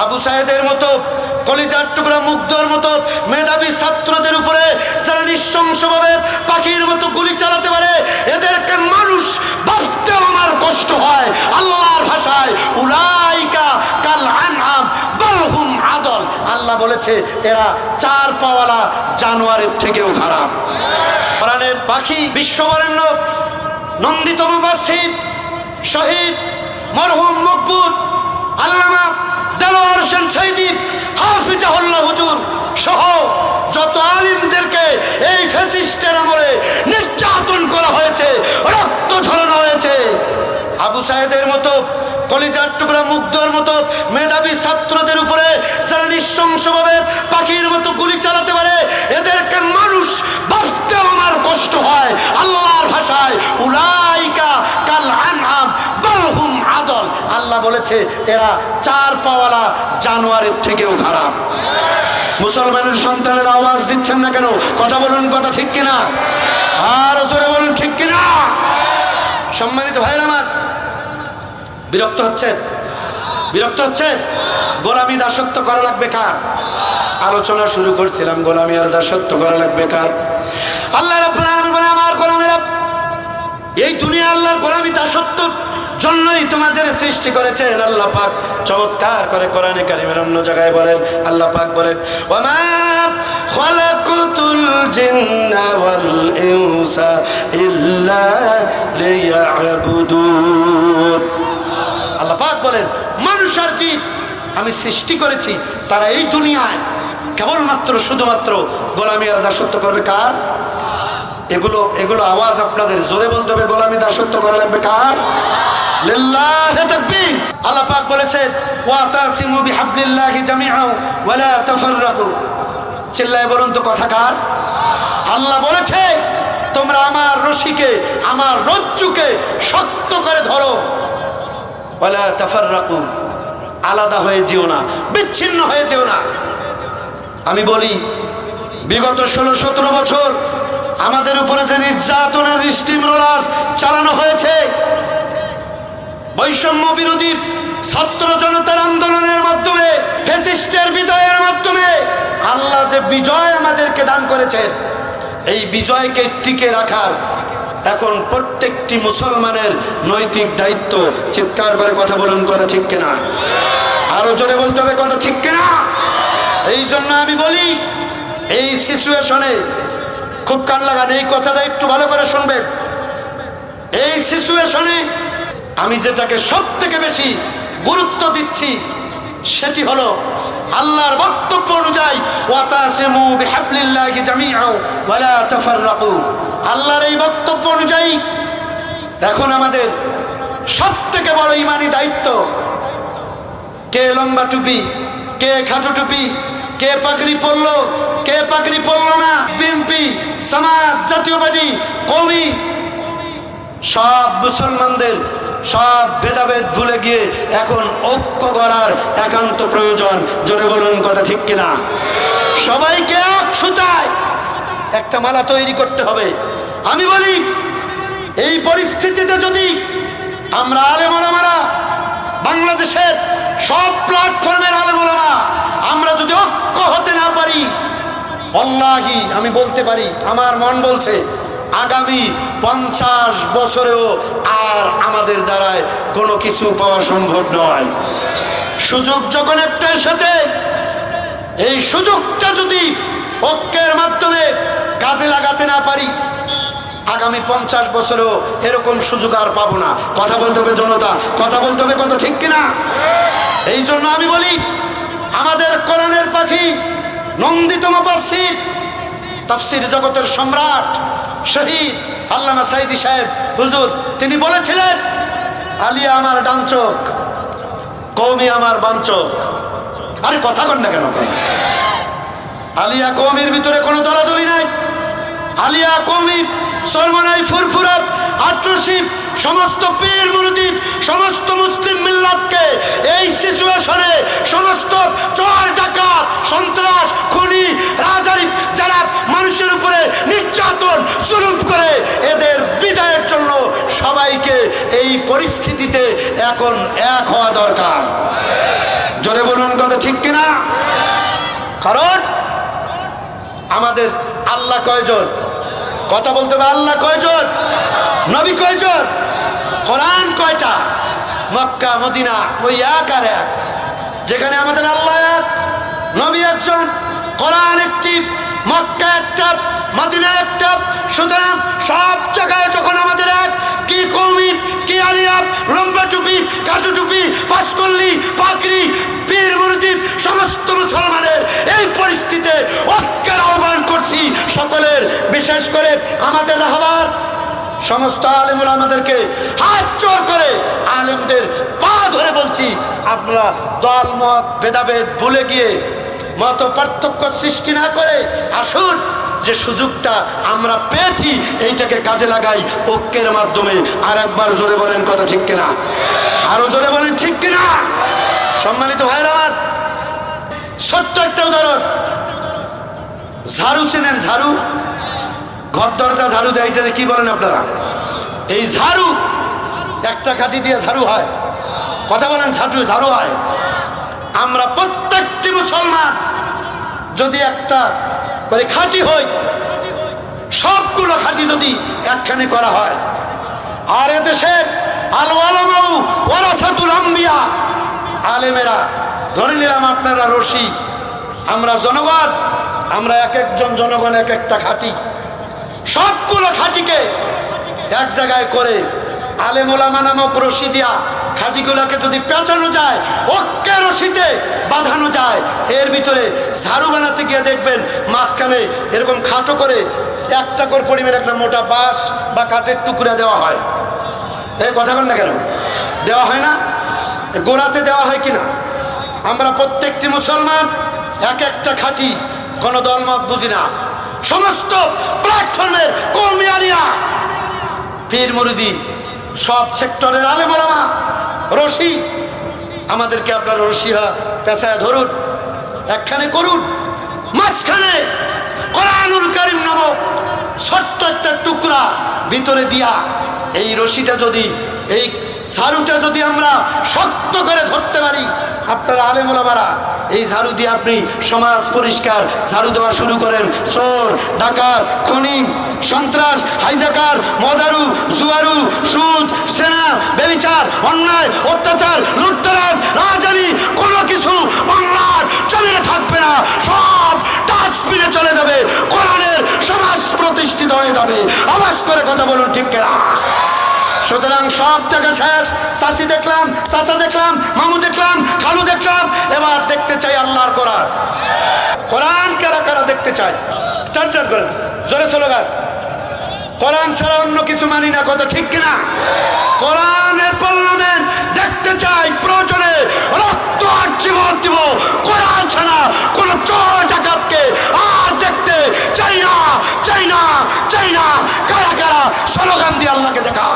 আবু সাহেদের মতো, কলিজার টুকরা মুগ্ধর মতো মেধাবী ছাত্রদের উপরে যারা নৃশংসভাবে পাখির মতো গুলি চালাতে পারে, এদেরকে মানুষ ভাবতেও আমার কষ্ট হয়। আল্লাহর ভাষায়, উলাইকা কাল আনআম বালহুম আদল। আল্লাহ বলেছে, এরা চার পাওয়ালা জানোয়ারের থেকেও খারাপ। প্রাণের পাখি বিশ্ববরেণ্য নন্দিত মুবাসির শহীদ মরহুম মকবুত আল্লামা দেলোয়ার হোসেন সৈদিন হাফিজাহুল্লাহ হুজুর সহ যত আলিমদেরকে এই ফ্যাসিস্টের আমলে নির্যাতন করা হয়েছে, রক্ত ঝরানো হয়েছে। আবু সাহেদের মতো, কলিজার টুকরা মুগ্ধর মতো মেধাবী ছাত্রদের উপরে যারা নৃশংসভাবে পাখির মতো গুলি চালাতে পারে বলেছে এরা চার পাওয়ালা জানোয়ারের থেকেও খারাপ। মুসলমানের সন্তানের আওয়াজ দিচ্ছেন না কেন? কথা বলুন, কথা ঠিক কিনা? আর জোরে বলুন, ঠিক কিনা? সম্মানিত ভাইয়ের আমার, বিরক্ত হচ্ছেন? বিরক্ত হচ্ছেন? গোলামি দাসত্ব করা লাগবে কার? আলোচনা শুরু করছিলাম, গোলামি আর দাসত্ব করা লাগবে কার? আল্লাহ আমার গোলামেরা, এই দুনিয়া আল্লাহর গোলামি দাসত্ব জন্যই তোমাদের সৃষ্টি করেছেন আল্লাহ পাক। চমৎকার করে কোরআনে কারিমের অন্য জায়গায় বলেন, আল্লাহ পাক বলেন আল্লাহ পাক বলেন, মানুষ আর আমি সৃষ্টি করেছি, তারা এই দুনিয়ায় কেবলমাত্র শুধুমাত্র গোলামি আর দাসত্ব করবে কার? এগুলো এগুলো আওয়াজ আপনাদের জোরে বলতে হবে, গোলামি দাসত্ব করা লাগবে কার? আল্লাহ বলেছে, তোমরা আমার রশিকে, আমার রজ্জুকে শক্ত করে ধরো। আলাদা হয়ে যেও না, বিচ্ছিন্ন হয়ে যেও না। আমি বলি, বিগত ষোলো, সতেরো বছর আমাদের উপরে যে নির্যাতনের স্টিম রোলার চালানো হয়েছে বৈষম্য বিরোধী ছাত্র জনতার আন্দোলনের মাধ্যমে ফেসিস্টের বিজয়ের মাধ্যমে আল্লাহ যে বিজয় আমাদেরকে দান করেছেন, এই বিজয়কে টিকে রাখার এখন প্রত্যেকটি মুসলমানের নৈতিক দায়িত্ব চিৎকার করে কথা বলুন, কথা ঠিক কিনা? আরও জোরে বলতে হবে, কথা ঠিক কিনা? এই জন্য আমি বলি, এই সিচুয়েশনে খুব কান লাগান, এই কথাটা একটু ভালো করে শুনবেন। এই সিচুয়েশনে আমি যেটাকে সব থেকে বেশি গুরুত্ব দিচ্ছি, সেটি হলো আল্লাহর বক্তব্য অনুযায়ী আল্লাহর এই বক্তব্য অনুযায়ী এখন আমাদের সব থেকে বড় ইমানি দায়িত্ব, কে লম্বা টুপি, কে খাটো টুপি, কে পাগড়ি পরলো, কে পাগড়ি পরলো না, বিএনপি, সমাজ জাতীয় পার্টি কমি সব মুসলমানদের সব ভেদাভেদ ভুলে গিয়ে এখন ঐক্য করার একান্ত প্রয়োজন। জোরে বলুন কথা ঠিক কিনা? সবাইকে এক সুতায় একটা মালা তৈরি করতে হবে। আমি বলি, এই পরিস্থিতিতে যদি আমরা আলেমরা বাংলাদেশের সব প্ল্যাটফর্মের আলেমরা আমরা যদি ঐক্য হতে না পারি অল্লাহি আমি বলতে পারি, আমার মন বলছে আগামী পঞ্চাশ বছরেও আর আমাদের দ্বারায় কোনো কিছু পাওয়া সম্ভব নয়। সুযোগ যখন একটা এসেছে, এই সুযোগটা যদি ঐক্যের মাধ্যমে কাজে লাগাতে না পারি, আগামী পঞ্চাশ বছরেও এরকম সুযোগ আর পাবো না। কথা বলতে হবে জনতা, কথা বলতে হবে কত ঠিক কিনা? এই জন্য আমি বলি, আমাদের কোরআনের পাখি নন্দিতম মুফাসসির তাফসির জগতের সম্রাট, শহীদ আল্লামা সাইদি সাহেব। হুজুর, তিনি বলেছিলেন, আলিয়া আমার ডান চোখ কৌমি আমার বাম আরে কথা কন না কেন? আলিয়া কৌমির ভিতরে কোনো দলাদলি নাই। আলিয়া কৌমি সর্বনাই ফুরফুরত আট্রসিপ সমস্ত পীর মুরুদ্দিন সমস্ত মুসলিম মিল্লাতকে এই সিচুয়েশনে সমস্ত চর, ডাকাত, সন্ত্রাস, খুনি, রাজারি যারা মানুষের উপরে নির্যাতন, জুলুম করে, এদের বিদায়ের জন্য সবাইকে এই পরিস্থিতিতে এখন এক হওয়া দরকার। জোরে বলুন, কথা ঠিক কিনা? কারণ আমাদের আল্লাহ কয়জন? কথা বলতে হবে, আল্লাহ কয়জন? নবী কয়জন? মক্কা, মদিনা, ওই এক আর এক। যেখানে আমাদের আল্লাহ নবী একজন, কোরআন একটি, মক্কা একটা, মদিনা একটা। সুতরাং সব জায়গায় যখন আমাদের এক, কি কৌমি, কি আলিয়াব লম্বা টুপি, কাজু টুপি, পাঁচকল্লি পাকড়ি পীর মুরদিব সমস্ত মুসলমানের এই পরিস্থিতিতে ঐক্যের আহ্বান করছি সকলের। বিশেষ করে আমাদের রাহবার সমস্ত আলেমুল আমাদেরকে হাত জোর করে আলেমদের পা ধরে বলছি, আপনারা দল, মত, ভেদাভেদ ভুলে গিয়ে মত পার্থক্য সৃষ্টি না করে আসুন, যে সুযোগটা আমরা পেয়েছি, এইটাকে কাজে লাগাই, ঐক্যের মাধ্যমে আর একবার জোরে বলেন কথা ঠিক কিনা? আরও জোরে বলেন ঠিক কিনা? সম্মানিত ভাইয়ের আমার, ছোট্ট একটা উদাহরণ। ঝাড়ু চেনেন ঝাড়ু? ঘর দরজা ঝাড়ু দেয় এটাতে কি বলেন আপনারা? এই ঝাড়ু, একটা কাঠি দিয়ে ঝাড়ু হয়। কথা বলেন ঝাড়ু ঝাড়ু হয়। আমরা প্রত্যেকটি মুসলমান, যদি একটা করে খাঁটি হই, সবগুলো খাঁটি যদি একখানে করা হয়। আর ওয়ারাসাতুল আম্বিয়া, আলেমেরা, ধরে নিলাম আপনারা রশি, আমরা জনগণ, আমরা এক একজন জনগণ এক একটা খাঁটি। সবগুলো খাঁটিকে এক জায়গায় করে আলেমোলামা নামক রশি দিয়া খাঁটিগুলোকে যদি পেঁচানো যায় ঐক্যের রশিতে বাঁধানো যায়, এর ভিতরে ঝাড়ু বানাতে গিয়ে দেখবেন মাঝখানে এরকম খাটো করে একটা করে পরিমাণ একটা মোটা বাঁশ বা কাঠের টুকরা দেওয়া হয়। এই কথা বল না কেন? দেওয়া হয় না? গোড়াতে দেওয়া হয় কিনা? আমরা প্রত্যেকটি মুসলমান এক একটা খাঁটি কোনো দলমত বুঝি না। সমস্ত প্ল্যাটফর্মের কর্মীয়ারিয়া পীর মুরুদি সব সেক্টরের আলে বলামা রশি, আমাদেরকে আপনার রশিহা পেশায় ধরুন, একখানে করুন। মাঝখানে কোরআনুল করিম নামক ছোট্ট একটা টুকরা ভিতরে দিয়া এই রশিটা যদি, এই সারুটা যদি আমরা শক্ত করে ধরতে পারি আপনারা আলেমোলামারা এই ঝাড়ু দিয়ে আপনি সমাজ পরিষ্কার ঝাড়ু দেওয়া শুরু করেন। চোর, ডাকাত, খনি, সন্ত্রাস, হাইজাকার, মদারু, জুয়ারু, সুদ, সেনা, বেবিচার, অন্যায়, অত্যাচার, লুটতরাজ, রাজানি, কোনো কিছু বাংলার চলে থাকবে না। সব ডাস্টবিনে চলে যাবে। কোরআনের সমাজ প্রতিষ্ঠিত হয়ে যাবে। আওয়াজ করে কথা বলুন, ঠিক কেনা? সুতরাং সব থেকে শেষ চাষি দেখলাম চাচা দেখলাম, মামু দেখলাম, খালু দেখলাম, এবার দেখতে চাই আল্লাহর কোরআন। কোরআন কারা কারা দেখতে চাই চার চার করেন, জোরে স্লোগান। কোরআন ছাড়া অন্য কিছু মানি না, কথা ঠিক কিনা? কোরআনের স্লোগান দিয়ে আল্লাহকে দেখা